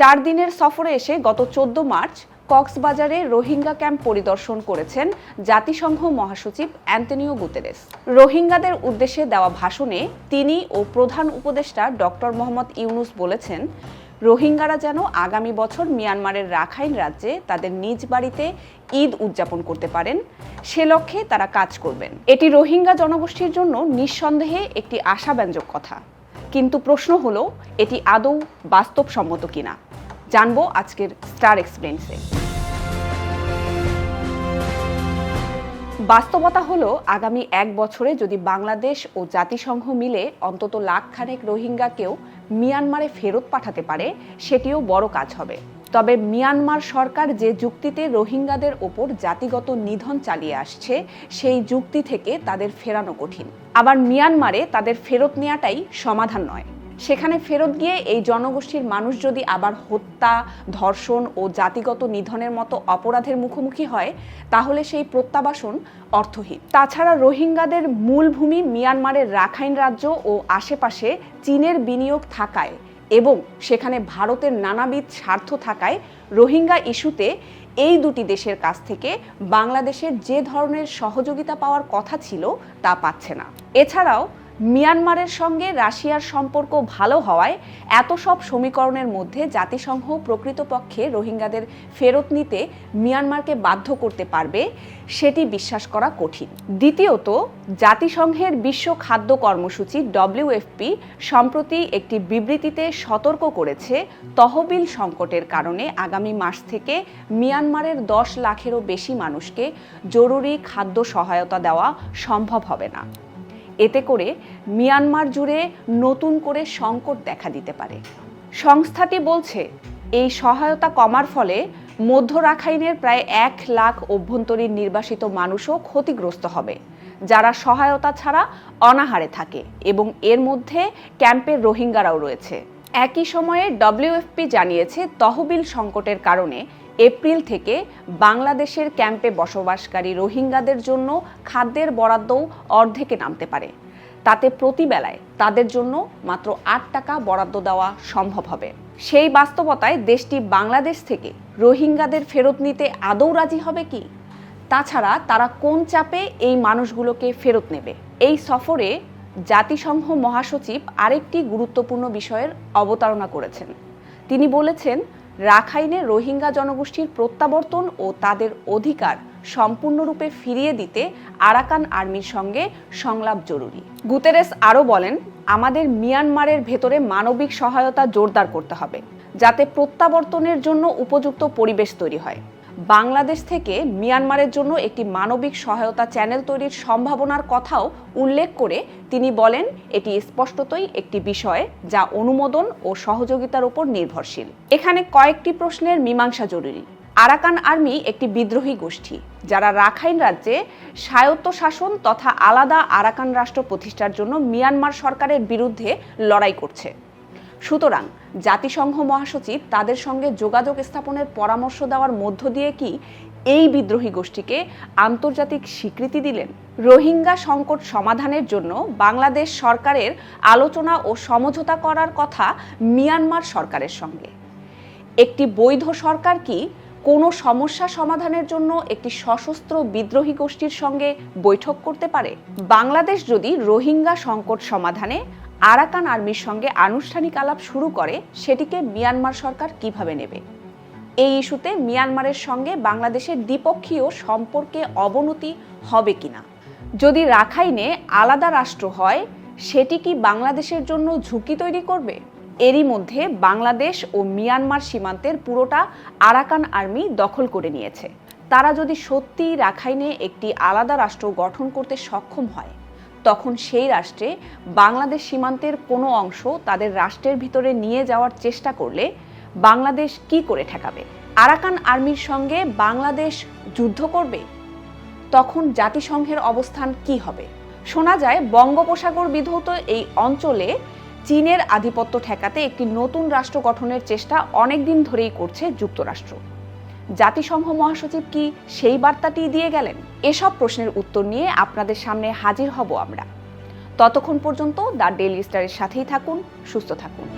চার দিনের সফরে এসে গত চোদ্দ মার্চ কক্সবাজারে রোহিঙ্গা ক্যাম্প পরিদর্শন করেছেন জাতিসংঘ মহাসচিব অ্যান্টনিও গুতেরেস। রোহিঙ্গাদের উদ্দেশ্যে দেওয়া ভাষণে তিনি ও প্রধান উপদেষ্টা ডক্টর মোহাম্মদ ইউনুস বলেছেন, রোহিঙ্গারা যেন আগামী বছর মিয়ানমারের রাখাইন রাজ্যে তাদের নিজ বাড়িতে ঈদ উদযাপন করতে পারেন, সে লক্ষ্যে তারা কাজ করবেন। এটি রোহিঙ্গা জনগোষ্ঠীর জন্য নিঃসন্দেহে একটি আশাব্যঞ্জক কথা। কিন্তু প্রশ্ন হলো, এটি আদৌ বাস্তবসম্মত কিনা? জানব আজকের স্টার এক্সপ্লেন্সে বাস্তবতা হলো, আগামী এক বছরে যদি বাংলাদেশ ও জাতিসংঘ মিলে অন্তত লাখ খানেক রোহিঙ্গাকেও মিয়ানমারে ফেরত পাঠাতে পারে, সেটিও বড় কাজ হবে। তবে মিয়ানমার সরকার যে যুক্তিতে রোহিঙ্গাদের ওপর জাতিগত নিধন চালিয়ে আসছে, সেই যুক্তি থেকে তাদের ফেরানো কঠিন। আবার মিয়ানমারে তাদের ফেরত নেওয়াটাই সমাধান নয়। সেখানে ফেরত গিয়ে এই জনগোষ্ঠীর মানুষ যদি আবার হত্যা, ধর্ষণ ও জাতিগত নিধনের মতো অপরাধের মুখোমুখি হয়, তাহলে সেই প্রত্যাবাসন অর্থহীন। তাছাড়া রোহিঙ্গাদের মূল ভূমি মিয়ানমারের রাখাইন রাজ্য ও আশেপাশে চীনের বিনিয়োগ থাকায় এবং সেখানে ভারতের নানাবিধ স্বার্থ থাকায় রোহিঙ্গা ইস্যুতে এই দুটি দেশের কাছ থেকে বাংলাদেশের যে ধরনের সহযোগিতা পাওয়ার কথা ছিল তা পাচ্ছে না। এছাড়াও মিয়ানমারের সঙ্গে রাশিয়ার সম্পর্ক ভালো হওয়ায় এত সব সমীকরণের মধ্যে জাতিসংঘ প্রকৃতপক্ষে রোহিঙ্গাদের ফেরত নিতে মিয়ানমারকে বাধ্য করতে পারবে, সেটি বিশ্বাস করা কঠিন। দ্বিতীয়ত, জাতিসংঘের বিশ্ব খাদ্য কর্মসূচি ডব্লিউএফপি সম্প্রতি একটি বিবৃতিতে সতর্ক করেছে তহবিল সংকটের কারণে আগামী মাস থেকে মিয়ানমারের দশ লাখেরও বেশি মানুষকে জরুরি খাদ্য সহায়তা দেওয়া সম্ভব হবে না। এতে করে মিয়ানমার জুড়ে নতুন করে সংকট দেখা দিতে পারে। সংস্থাটি বলছে, এই সহায়তা কমার ফলে মধ্য রাখাইনের প্রায় এক লাখ অভ্যন্তরীণ নির্বাসিত মানুষও ক্ষতিগ্রস্ত হবে, যারা সহায়তা ছাড়া অনাহারে থাকে এবং এর মধ্যে ক্যাম্পের রোহিঙ্গারাও রয়েছে। একই সময়ে ডব্লিউএফপি জানিয়েছে তহবিল সংকটের কারণে এপ্রিল থেকে বাংলাদেশের ক্যাম্পে বসবাসকারী রোহিঙ্গাদের জন্য খাদ্যের বরাদ্দও অর্ধেকে নামতে পারে। তাতে প্রতিবেলায় তাদের জন্য মাত্র আট টাকা বরাদ্দ দেওয়া সম্ভব হবে। সেই বাস্তবতায় দেশটি বাংলাদেশ থেকে রোহিঙ্গাদের ফেরত নিতে আদৌ রাজি হবে কি? তাছাড়া তারা কোন চাপে এই মানুষগুলোকে ফেরত নেবে? এই সফরে জাতিসংঘ মহাসচিব আরেকটি গুরুত্বপূর্ণ বিষয়ের অবতারণা করেছেন। তিনি বলেছেন, রাখাইনে রোহিঙ্গা জনগোষ্ঠীর প্রত্যাবর্তন ও তাদের অধিকার সম্পূর্ণরূপে ফিরিয়ে দিতে আরাকান আর্মির সঙ্গে সংলাপ জরুরি। গুতেরেস আরও বলেন, আমাদের মিয়ানমারের ভেতরে মানবিক সহায়তা জোরদার করতে হবে, যাতে প্রত্যাবর্তনের জন্য উপযুক্ত পরিবেশ তৈরি হয়। বাংলাদেশ থেকে মিয়ানমারের জন্য একটি মানবিক সহায়তা চ্যানেল তৈরির সম্ভাবনার কথাও উল্লেখ করে তিনি বলেন, এটি স্পষ্টতই একটি বিষয় যা অনুমোদন ও সহযোগিতার উপর নির্ভরশীল। এখানে কয়েকটি প্রশ্নের মীমাংসা জরুরি। আরাকান আর্মি একটি বিদ্রোহী গোষ্ঠী, যারা রাখাইন রাজ্যে স্বায়ত্ত শাসন তথা আলাদা আরাকান রাষ্ট্র প্রতিষ্ঠার জন্য মিয়ানমার সরকারের বিরুদ্ধে লড়াই করছে। সুতরাং জাতিসংঘ মহাসচিব তাদের সঙ্গে যোগাযোগ স্থাপনের পরামর্শ দেওয়ার মধ্য দিয়ে কি এই বিদ্রোহী গোষ্ঠীকে আন্তর্জাতিক স্বীকৃতি দিলেন? রোহিঙ্গা সংকট সমাধানের জন্য বাংলাদেশ সরকারের আলোচনা ও সমঝোতা করার কথা মিয়ানমার সরকারের সঙ্গে। একটি বৈধ সরকার কি কোনো সমস্যা সমাধানের জন্য একটি সশস্ত্র বিদ্রোহী গোষ্ঠীর সঙ্গে বৈঠক করতে পারে? বাংলাদেশ যদি রোহিঙ্গা সংকট সমাধানে আরাকান আর্মির সঙ্গে আনুষ্ঠানিক আলাপ শুরু করে সেটিকে মিয়ানমার সরকার কীভাবে নেবে? এই ইস্যুতে মিয়ানমারের সঙ্গে বাংলাদেশের দ্বিপক্ষীয় সম্পর্কে অবনতি হবে কিনা? যদি রাখাইনে আলাদা রাষ্ট্র হয়, সেটি কি বাংলাদেশের জন্য ঝুঁকি তৈরি করবে? এরই মধ্যে বাংলাদেশ ও মিয়ানমার সীমান্তের পুরোটা আরাকান আর্মি দখল করে নিয়েছে। তারা যদি সত্যিই রাখাইনে একটি আলাদা রাষ্ট্র গঠন করতে সক্ষম হয় তখন সেই রাষ্ট্রে বাংলাদেশ সীমান্তের কোনো অংশ তাদের রাষ্ট্রের ভিতরে নিয়ে যাওয়ার চেষ্টা করলে বাংলাদেশ কি করে ঠেকাবে? আরাকান আর্মির সঙ্গে বাংলাদেশ যুদ্ধ করবে? তখন জাতিসংঘের অবস্থান কি হবে? শোনা যায়, বঙ্গোপসাগর বিধৌত এই অঞ্চলে চীনের আধিপত্য ঠেকাতে একটি নতুন রাষ্ট্র গঠনের চেষ্টা অনেকদিন ধরেই করছে যুক্তরাষ্ট্র। জাতিসংঘ মহাসচিব কি সেই বার্তাটি দিয়ে গেলেন? এসব প্রশ্নের উত্তর নিয়ে আপনাদের সামনে হাজির হব আমরা। ততক্ষণ পর্যন্ত দ্য ডেইলি স্টারের সাথেই থাকুন, সুস্থ থাকুন।